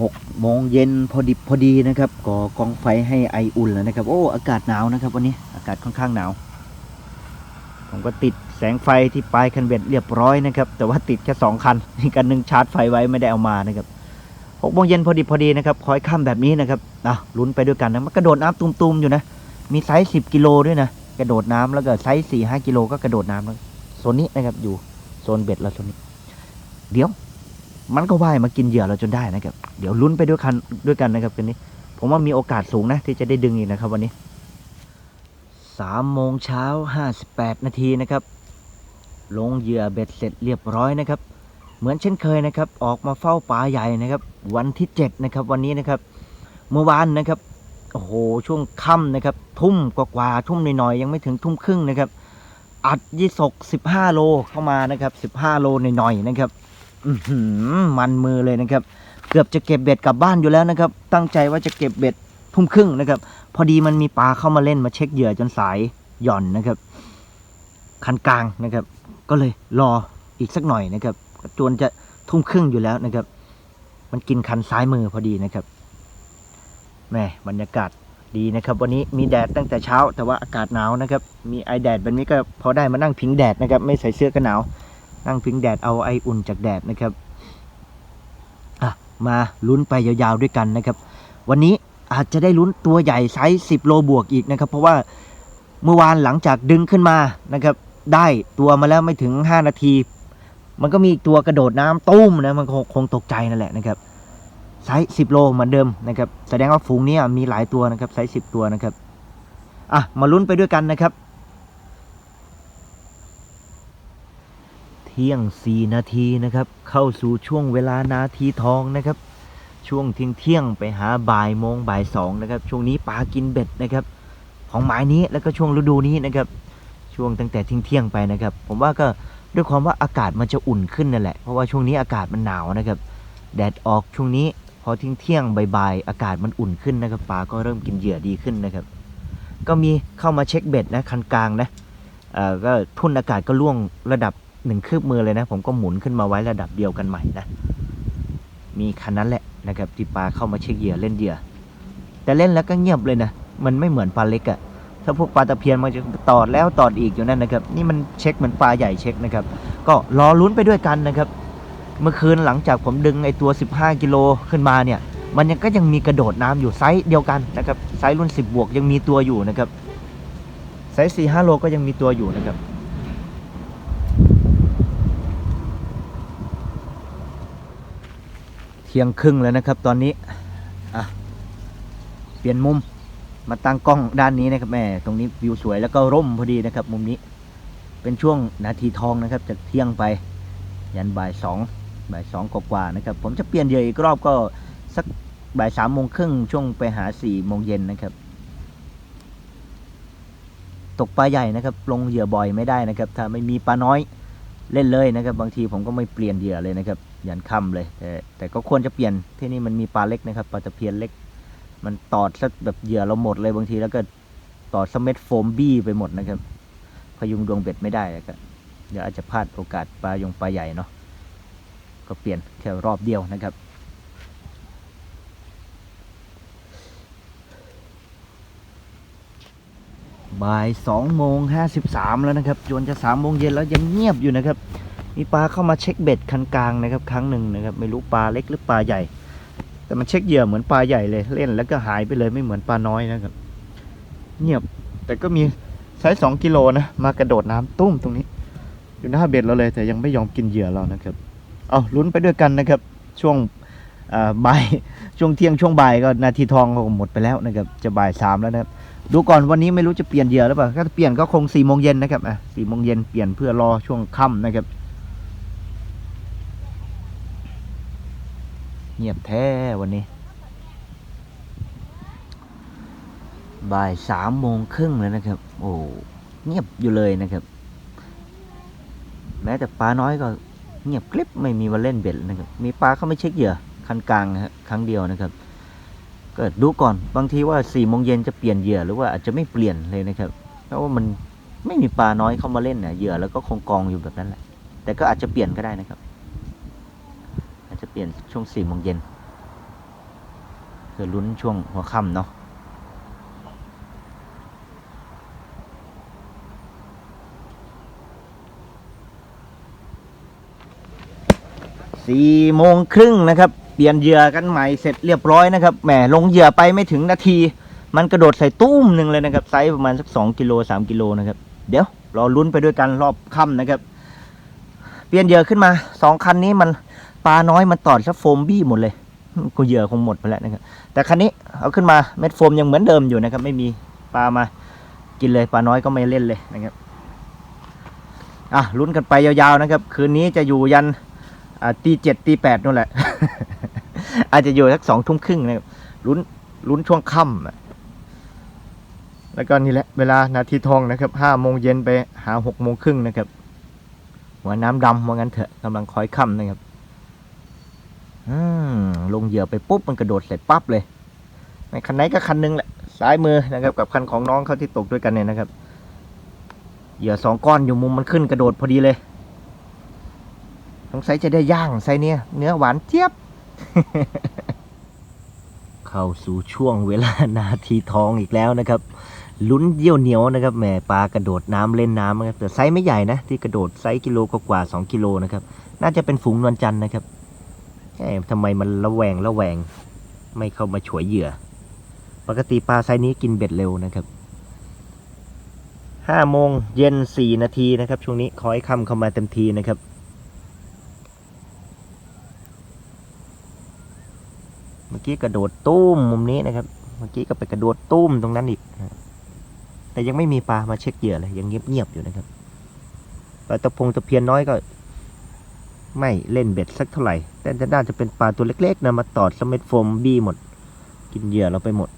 หกโมงเย็นพอดิบพอดีนะครับก่อกองไฟให้ไออุ่นแล้วนะครับ โอ้อากาศหนาวนะครับวันนี้อากาศค่อนข้างหนาว ผมก็ติดแสงไฟที่ปลายคันเบ็ดเรียบร้อยนะครับ แต่ว่าติดแค่สองคันอีกคันหนึ่งชาร์จไฟไว้ไม่ได้เอามานะครับหกโมงเย็นพอดีพอดีนะครับคอยค่ำแบบนี้นะครับอะลุ้นไปด้วยกันนะมันกระโดดน้ำตุมๆอยู่นะ มีไซส์สิบกิโลด้วยนะกระโดดน้ำแล้วก็ไซส์สี่ห้ากิโลก็กระโดดน้ำแล้วโซนนี้นะครับอยู่โซนเบ็ดแล้วโซนนี้ เดี๋ยว มันก็ว่ายมากินเหยื่อเราจนได้นะครับ เดี๋ยวลุ้นไปด้วยกันด้วยกันนะครับคืนนี้ ผมว่ามีโอกาสสูงนะ ที่จะได้ดึงอีกนะครับวันนี้สามโมงเช้าห้าสิบแปดนาทีนะครับ ลงเหยื่อเบ็ดเสร็จเรียบร้อยนะครับ เหมือนเช่นเคยนะครับ ออกมาเฝ้าปลาใหญ่นะครับ วันที่เจ็ดนะครับ วันนี้นะครับ เมื่อวานนะครับโอ้โหช่วงค่ำนะครับ ทุ่มกว่าๆทุ่มหน่อยๆยังไม่ถึงทุ่มครึ่งนะครับ อัดยี่สกสิบห้าโลเข้ามานะครับสิบห้าโลหน่อยๆนะครับ มันมือเลยนะครับ เกือบจะเก็บเบ็ดกลับบ้านอยู่แล้วนะครับ ตั้งใจว่าจะเก็บเบ็ดทุ่มครึ่งนะครับ พอดีมันมีปลาเข้ามาเล่นมาเช็คเหยื่อจนสายหย่อนนะครับ คันกลางนะครับ ก็เลยรออีกสักหน่อยนะครับจวนจะทุ่มครึ่งอยู่แล้วนะครับ มันกินคันซ้ายมือพอดีนะครับแม่บรรยากาศดีนะครับ วันนี้มีแดดตั้งแต่เช้า แต่ว่าอากาศหนาวนะครับ มีไอแดดแบบนี้ก็พอได้มานั่งพิงแดดนะครับ ไม่ใส่เสื้อกันหนาว นั่งพิงแดดเอาไออุ่นจากแดดนะครับมาลุ้นไปยาวๆด้วยกันนะครับ วันนี้อาจจะได้ลุ้นตัวใหญ่ไซส์10 โลบวกอีกนะครับ เพราะว่าเมื่อวานหลังจากดึงขึ้นมานะครับ ได้ตัวมาแล้วไม่ถึง 5 นาที มันก็มีตัวกระโดดน้ำตุ้มนะมันคงคงตกใจนั่นแหละนะครับไซส์10 โลเหมือนเดิมนะครับแสดงว่าฝูงนี้มีหลายตัวนะครับไซส์10 ตัวนะครับอะมาลุ้นไปด้วยกันนะครับ เที่ยง 4 นาทีนะครับ เข้าสู่ช่วงเวลานาทีทองนะครับ ช่วงเที่ยงเที่ยงไปหาบ่ายโมงบ่ายสองนะครับ ช่วงนี้ปลากินเบ็ดนะครับ ของหมายนี้แล้วก็ช่วงฤดูนี้นะครับ ช่วงตั้งแต่เที่ยงเที่ยงไปนะครับ ผมว่าก็ด้วยความว่าอากาศมันจะอุ่นขึ้นนั่นแหละเพราะว่าช่วงนี้อากาศมันหนาวนะครับ แดดออกช่วงนี้พอเที่ยงเที่ยงบ่ายๆอากาศมันอุ่นขึ้นนะครับปลาก็เริ่มกินเหยื่อดีขึ้นนะครับ ก็มีเข้ามาเช็คเบ็ดนะคันกลางนะเอ่อก็ทุ่นอากาศก็ล่วงระดับ หนึ่งคืบมือเลยนะ ผมก็หมุนขึ้นมาไว้ระดับเดียวกันใหม่นะ มีคันนั้นแหละนะครับที่ปลาเข้ามาเช็คเหยื่อเล่นเหยื่อ แต่เล่นแล้วก็เงียบเลยนะ มันไม่เหมือนปลาเล็กอะถ้าพวกปลาตะเพียนมันจะตอดแล้วตอดอีกอยู่นั่นนะครับ นี่มันเช็คเหมือนปลาใหญ่เช็คนะครับ ก็รอลุ้นไปด้วยกันนะครับ เมื่อคืนหลังจากผมดึงไอตัว 15 กิโลขึ้นมาเนี่ย มันยังก็ยังมีกระโดดน้ำอยู่ไซส์เดียวกันนะครับ ไซส์รุ่น 10 บวกยังมีตัวอยู่นะครับ ไซส์4 5โลก็ยังมีตัวอยู่นะครับ เที่ยงครึ่งแล้วนะครับ ตอนนี้อะเปลี่ยนมุมมาตั้งกล้องด้านนี้นะครับแม่ตรงนี้วิวสวยแล้วก็ร่มพอดีนะครับ มุมนี้เป็นช่วงนาทีทองนะครับจากเที่ยงไปยันบ่ายสองบ่ายสองกว่าๆนะครับ ผมจะเปลี่ยนเหยื่ออีกรอบก็สักบ่ายสามโมงครึ่งช่วงไปหาสี่โมงเย็นนะครับ ตกปลาใหญ่นะครับ ลงเหยื่อบ่อยไม่ได้นะครับ ถ้าไม่มีปลาน้อยเล่นเลยนะครับ บางทีผมก็ไม่เปลี่ยนเหยื่อเลยนะครับ ยันค่ำเลย แต่แต่ก็ควรจะเปลี่ยนที่นี่มันมีปลาเล็กนะครับปลาตะเพียนเล็ก มันตอดซะแบบเหยื่อเราหมดเลยบางทีแล้วก็ตอดสเม็ดโฟมบี้ไปหมดนะครับ พยุงดวงเบ็ดไม่ได้แล้วก็เดี๋ยวอาจจะพลาดโอกาสปลายงปลาใหญ่เนาะก็เปลี่ยนแค่รอบเดียวนะครับบ่ายสองโมงห้าสิบสามแล้วนะครับจนจะสามโมงเย็นแล้วยังเงียบอยู่นะครับ มีปลาเข้ามาเช็คเบ็ดคันกลางนะครับครั้งหนึ่งนะครับไม่รู้ปลาเล็กหรือปลาใหญ่ แต่มันเช็คเหยื่อเหมือนปลาใหญ่เลยเล่นแล้วก็หายไปเลยไม่เหมือนปลาน้อยนะครับ เงียบแต่ก็มีไซส์สองกิโลนะมากระโดดน้ำตุ้มตรงนี้ อยู่หน้าเบ็ดเราเลย แต่ยังไม่ยอมกินเหยื่อเรานะครับ เอาลุ้นไปด้วยกันนะครับ ช่วงบ่ายช่วงเที่ยงช่วงบ่ายก็นาทีทองก็หมดไปแล้วนะครับจะบ่ายสามแล้วนะครับดูก่อนวันนี้ไม่รู้จะเปลี่ยนเหยื่อหรือเปล่าถ้าเปลี่ยนก็คงสี่โมงเย็นนะครับอะสี่โมงเย็นเปลี่ยนเพื่อรอช่วงค่ำนะครับ เงียบแท้วันนี้ บ่ายสามโมงครึ่งแล้วนะครับ โอ้เงียบอยู่เลยนะครับ แม้แต่ปลาน้อยก็เงียบกริบไม่มีวันเล่นเบ็ดนะครับ มีปลาเข้าไม่เช็คเหยื่อคันกลางครั้งเดียวนะครับ ก็ดูก่อนบางทีว่าสี่โมงเย็นจะเปลี่ยนเหยื่อหรือว่าอาจจะไม่เปลี่ยนเลยนะครับเพราะว่ามันไม่มีปลาน้อยเข้ามาเล่นนะเหยื่อแล้วก็คงกองอยู่แบบนั้นแหละ แต่ก็อาจจะเปลี่ยนก็ได้นะครับ เปลี่ยนช่วงสี่โมงเย็นคือลุ้นช่วงหัวค่ำเนาะสี่โมงครึ่งนะครับ เปลี่ยนเหยื่อกันใหม่เสร็จเรียบร้อยนะครับแหมลงเหยื่อไปไม่ถึงนาที มันกระโดดใส่ตุ้มหนึ่งเลยนะครับไซส์ประมาณสักสองกิโลสามกิโลนะครับ เดี๋ยวรอลุ้นไปด้วยกันรอบค่ำนะครับ เปลี่ยนเหยื่อขึ้นมาสองคันนี้มัน ปลาน้อยมันตอดซะโฟมบี้หมดเลยกูเหยื่อคงหมดไปแล้วนะครับ แต่คันนี้เอาขึ้นมาเม็ดโฟมยังเหมือนเดิมอยู่นะครับ ไม่มีปลามากินเลยปลาน้อยก็ไม่เล่นเลยนะครับอะลุ้นกันไปยาวๆนะครับ คืนนี้จะอยู่ยันตีเจ็ดตีแปดนู่นแหละ อาจจะอยู่สักสองทุ่มครึ่งนะครับลุ้นลุ้นช่วงค่ำแล้วก็นี่แหละเวลานาทีทองนะครับห้าโมงเย็นไปหาหกโมงครึ่งนะครับหัวน้ำดำว่างั้นเถอะกำลังคอยค่ำนะครับ อืมลงเหยื่อไปปุ๊บมันกระโดดใส่ปั๊บเลยในคันไหนก็คันหนึงแหละซ้ายมือนะครับ กับคันของน้องเขาที่ตกด้วยกันเนี่ยนะครับเหยื่อสองก้อนอยู่มุมมันขึ้นกระโดดพอดีเลยสงสัยจะได้ย่างไซเนี่ยเนื้อหวานเจี๊ยบ เข้าสู่ช่วงเวลานาทีทองอีกแล้วนะครับลุ้นเยี่ยวเหนียวนะครับแหมปลากระโดดน้ำเล่นน้ำนะครับแต่ไซส์ไม่ใหญ่นะ ที่กระโดดไซส์กิโลกว่าสองกิโลนะครับ น่าจะเป็นฝูงนวลจันทร์นะครับ ทำไมมันระแวงระแวง ไม่เข้ามาฉวยเหยื่อ ปกติปลาไซนี้กินเบ็ดเร็วนะครับห้าโมงเย็นสี่นาทีนะครับ ช่วงนี้ขอให้คำเข้ามาเต็มทีนะครับ เมื่อกี้กระโดดตุ้มมุมนี้นะครับ เมื่อกี้ก็ไปกระโดดตุ้มตรงนั้นอีก แต่ยังไม่มีปลามาเช็คเหยื่อเลยยังเงียบๆอยู่นะครับปลาตะพงตะเพียนน้อยก็ ไม่เล่นเบ็ดสักเท่าไหร่ แต่น่าจะเป็นปลาตัวเล็กๆนะมาตอดสเม็ดโฟมบี้หมด กินเหยื่อเราไปหมด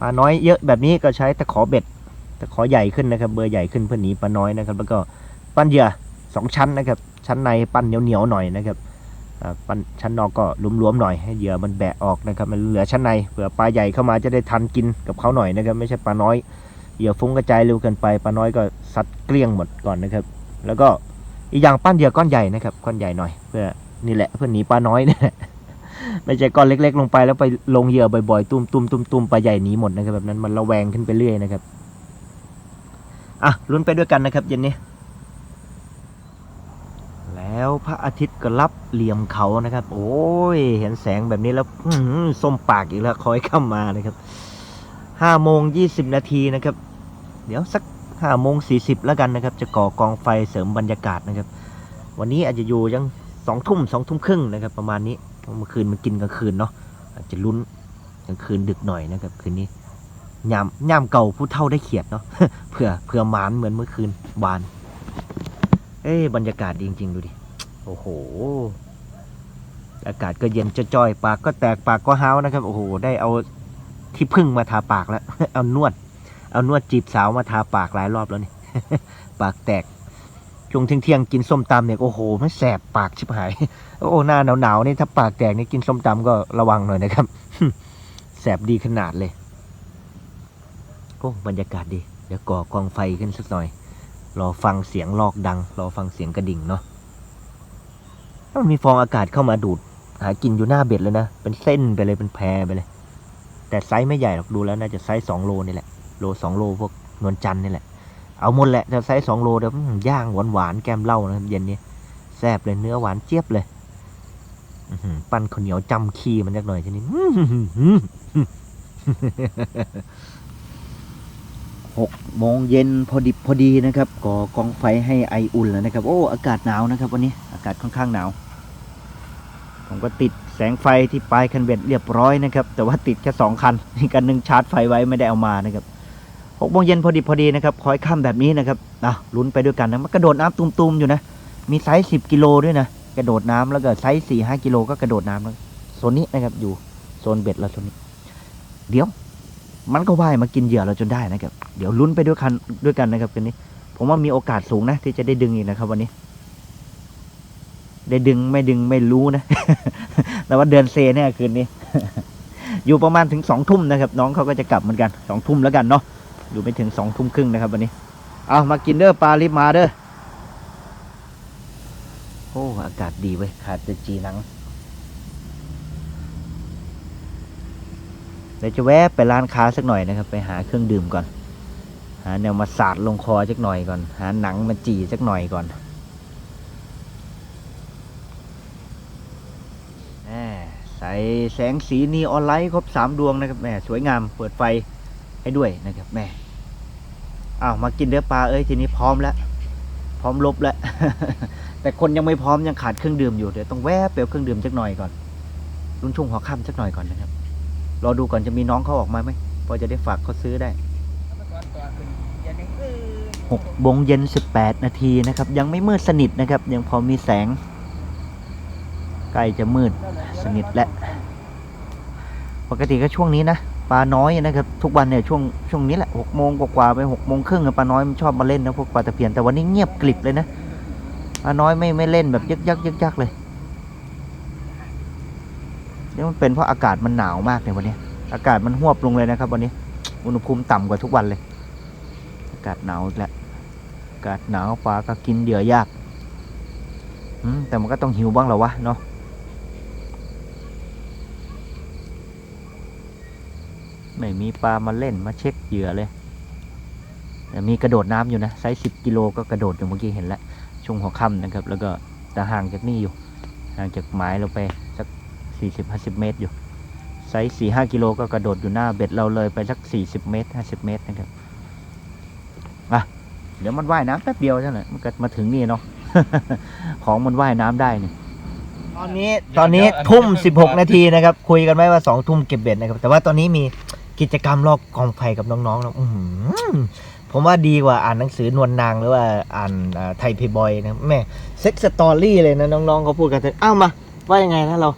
ปลาน้อยเยอะแบบนี้ก็ใช้ตะขอเบ็ดตะขอใหญ่ขึ้นนะครับ เบอร์ใหญ่ขึ้นเพื่อหนีปลาน้อยนะครับ แล้วก็ปั้นเหยื่อสองชั้นนะครับ ชั้นในปั้นเหนียวๆหน่อยนะครับอ่าปั้นชั้นนอกก็หลวมๆหน่อยให้เหยื่อมันแบะออกนะครับ มันเหลือชั้นในเผื่อปลาใหญ่เข้ามาจะได้ทันกินกับเขาหน่อยนะครับ ไม่ใช่ปลาน้อยเหยื่อฟุ้งกระจายเร็วเกินไปปลาน้อยก็ซัดเกลี้ยงหมดก่อนนะครับ แล้วก็ อีกอย่างปั้นเหยื่อก้อนใหญ่นะครับก้อนใหญ่หน่อยเพื่อนี่แหละเพื่อหนีปลาน้อยเนี่ยไม่ใช่ก้อนเล็ก ๆ ลงไปแล้วไปลงเหยื่อบ่อยๆตุ้มตุ้มตุ้มตุ้มปลาใหญ่หนีหมดนะครับแบบนั้นมันระแวงขึ้นไปเรื่อยนะครับอะลุ้นไปด้วยกันนะครับเย็นนี้แล้วพระอาทิตย์ก็รับเหลี่ยมเขานะครับ โอ้ย เห็นแสงแบบนี้แล้วส้มปากอีกแล้วคอยเข้ามานะครับห้าโมงยี่สิบนาทีนะครับ เดี๋ยวสัก ห้าโมงสี่สิบแล้วกันนะครับ จะก่อกองไฟเสริมบรรยากาศนะครับ วันนี้อาจจะอยู่ยังสองทุ่มสองทุ่มครึ่งนะครับ ประมาณนี้เมื่อคืนมันกินกลางคืนเนาะอาจจะลุ้นกลางคืนดึกหน่อยนะครับคืนนี้ยามยามเก่าผู้เท่าได้เขียดเนาะเผื่อเผื่อหมานเหมือนเมื่อคืนวาน เอ้บรรยากาศดีจริง ๆ ดูดิ โอ้โห อากาศก็เย็นจะจ้อยๆปากก็แตกปากก็ห้าวนะครับ โอ้โห ได้เอาที่พึ่งมาทาปากแล้ว เอานวด เอานวดจีบสาวมาทาปากหลายรอบแล้วนี่ ปากแตกช่วงเที่ยงๆกินส้มตำเนี่ยโอ้โหมันแสบปากชิบหาย โอ้หน้าหนาวๆนี่ถ้าปากแตกนี่กินส้มตำก็ระวังหน่อยนะครับ แสบดีขนาดเลยโอ้บรรยากาศดี เดี๋ยวก่อกองไฟขึ้นสักหน่อย รอฟังเสียงลอกดัง รอฟังเสียงกระดิ่งเนาะถ้ามันมีฟองอากาศเข้ามาดูด หากินอยู่หน้าเบ็ดเลยนะ เป็นเส้นไปเลยเป็นแพรไปเลย แต่ไซส์ไม่ใหญ่หรอกดูแล้วน่าจะไซส์สองโลนี่แหละ โลสองโลพวกนวลจันนี่แหละ เอาหมดแหละแต่ไซส์สองโลเดี๋ยวย่างหวานหวานแก้มเหล้านะครับเย็นนี้แซ่บเลยเนื้อหวานเจี๊ยบเลยปั้นข้าวเหนียวจำขี้มันสักหน่อยทีนี้อื้อหือหกโมงเย็นพอดิบพอดีนะครับก่อกองไฟให้ไออุ่นแล้วนะครับ โอ้อากาศหนาวนะครับวันนี้อากาศค่อนข้างหนาว ผมก็ติดแสงไฟที่ปลายคันเบ็ดเรียบร้อยนะครับ แต่ว่าติดแค่สองคันอีกคันหนึ่งชาร์จไฟไว้ไม่ได้เอามานะครับ หกโมงเย็นพอดีพอดีนะครับคอยค่ำแบบนี้นะครับอะลุ้นไปด้วยกันนะมันกระโดดน้ำตุมๆอยู่นะ มีไซส์สิบกิโลด้วยนะกระโดดน้ำแล้วก็ไซส์สี่ห้ากิโลก็กระโดดน้ำแล้วโซนนี้นะครับอยู่โซนเบ็ดแล้วโซนนี้ เดี๋ยว มันก็ว่ายมากินเหยื่อเราจนได้นะครับ เดี๋ยวลุ้นไปด้วยกันด้วยกันนะครับคืนนี้ ผมว่ามีโอกาสสูงนะ ที่จะได้ดึงอีกนะครับ วันนี้ ได้ดึงไม่ดึงไม่รู้นะแต่ว่าเดินเซเนี่ยคืนนี้ อยู่ประมาณถึงสองทุ่มนะครับ น้องเขาก็จะกลับเหมือนกันสองทุ่มแล้วกันเนาะ อยู่ไม่ถึงสองทุ่มครึ่งนะครับวันนี้ เอามากินเด้อปลาลิบมาเด้อ โอ้อากาศดีเว้ยขาดจะจีนังเดี๋ยวจะแวะไปร้านค้าสักหน่อยนะครับ ไปหาเครื่องดื่มก่อน หาแนวมาสาดลงคอสักหน่อยก่อน หาหนังมาจีสักหน่อยก่อนแหมใส่แสงสีนีออนไลท์ครบสามดวงนะครับแหมสวยงามเปิดไฟ ให้ด้วยนะครับแม่อ้าวมากินเนื้อปลาเอ้ยทีนี้พร้อมแล้ว พร้อมลบแล้ว แต่คนยังไม่พร้อมยังขาดเครื่องดื่มอยู่เดี๋ยวต้องแวะเปลวเครื่องดื่มสักหน่อยก่อนรุ่นช่วงหัวค่ำสักหน่อยก่อนนะครับรอดูก่อนจะมีน้องเขาออกมาไหมพอจะได้ฝากเขาซื้อได้หกโมงเย็นสิบแปดนาทีนะครับ ยังไม่มืดสนิทนะครับ ยังพอมีแสงใกล้จะมืดสนิทแล้วปกติก็ช่วงนี้นะ ปลาน้อยนะครับ ทุกวันเนี่ยช่วงช่วงนี้แหละหกโมงกว่าๆไปหกโมงครึ่งปลาน้อยมันชอบมาเล่นนะพวกปลาตะเพียนแต่วันนี้เงียบกลิบเลยนะปลาน้อยไม่ไม่เล่นแบบยึกยักยึกยักเลยนี่มันเป็นเพราะอากาศมันหนาวมากในวันนี้ อากาศมันหวบลงเลยนะครับ วันนี้ อุณหภูมิต่ำกว่าทุกวันเลย อากาศหนาวอีกแล้วอากาศหนาวปลาก็กินเหยื่อยากแต่มันก็ต้องหิวบ้างหละวะเนาะ ไม่มีปลามาเล่นมาเช็คเหยื่อเลยแต่มีกระโดดน้ำอยู่นะไซส์สิบกิโลก็กระโดดอยู่เมื่อกี้เห็นแล้วช่วงหัวค่ำนะครับ แล้วก็แต่ห่างจากนี่อยู่ ห่างจากหมายเราไปสักสี่สิบห้าสิบเมตรอยู่ไซส์สี่ห้ากิโลก็กระโดดอยู่หน้าเบ็ดเราเลยไปสักสี่สิบเมตรห้าสิบเมตรนะครับอะเดี๋ยวมันว่ายน้ำแป๊บเดียวเท่านั้นมันก็มาถึงนี่เนาะของมันว่ายน้ำได้นี่ตอนนี้ตอนนี้ทุ่มสิบหกนาทีนะครับ คุยกันไว้ว่าสองทุ่มเก็บเบ็ดนะครับ แต่ว่าตอนนี้มี กิจกรรมลอกกองไฟกับน้องๆนะอื้อหือผมว่าดีกว่าอ่านหนังสือนวลนางหรือว่าอ่านอ่าไทยเพย์บอยนะแม่เซ็กสตอรี่เลยนะน้องๆเขาพูดกันเอ้ามาว่ายังไงนะเรา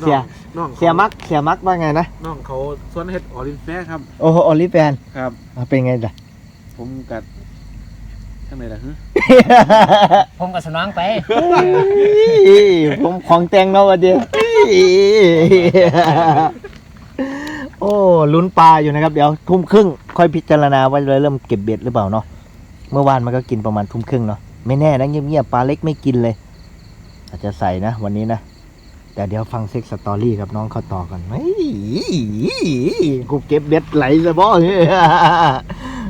เสียน้องขาเสียมักเสียมักว่าไงนะน้องเขาสวนเฮ็ดออรินแฟร์ครับ โอ้โหออลิแฟนครับอะเป็นไงล่ะผมกัดข้างในล่ะฮึผมกับสนองไป ผมของแตงเนาะวันเดียว โอ้ลุ้นปลาอยู่นะครับ เดี๋ยวทุ่มครึ่งค่อยพิจารณาว่าจะเริ่มเก็บเบ็ดหรือเปล่าเนาะเมื่อวานมันก็กินประมาณทุ่มครึ่งเนาะไม่แน่นะเงียบๆปลาเล็กไม่กินเลย อาจจะใส่นะ วันนี้นะ แต่เดี๋ยวฟังเซ็กสตอรี่กับน้องเขาต่อกันเฮ้ยกูเก็บเบ็ดไหลซะบ่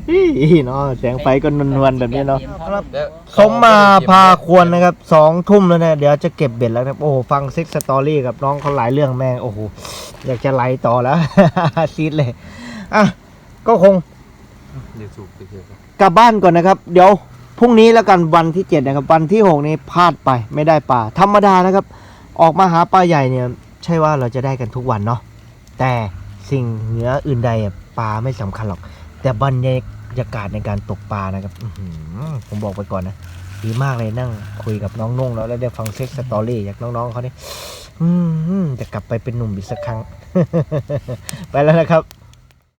เฮ้ยเนาะแสงไฟก็นวลๆแบบนี้เนาะสมมาพาควรนะครับสองทุ่มแล้วเนี่ยเดี๋ยวจะเก็บเบ็ดแล้วครับโอ้โหฟังซิกสตอรี่กับน้องเขาหลายเรื่องแม่งโอ้โหอยากจะไล่ต่อแล้ว ซีดเลยอะก็คงเดี๋ยวสูบเดี๋ยวกลับบ้านก่อนนะครับ เดี๋ยวพรุ่งนี้แล้วกันวันที่เจ็ดนะครับ วันที่หกนี้พลาดไปไม่ได้ปลาธรรมดานะครับ ออกมาหาปลาใหญ่เนี่ย ใช่ว่าเราจะได้กันทุกวันเนาะแต่สิ่งเหนืออื่นใดปลาไม่สำคัญหรอก แต่บรรยากาศในการตกปลานะครับผมบอกไปก่อนนะดีมากเลยนั่งคุยกับน้องนุ่งแล้วแล้วได้ฟังเซ็กสตอรี่จากน้องๆเขาเนี่ยจะกลับไปเป็นหนุ่มอีกสักครั้ง ไปแล้วนะครับ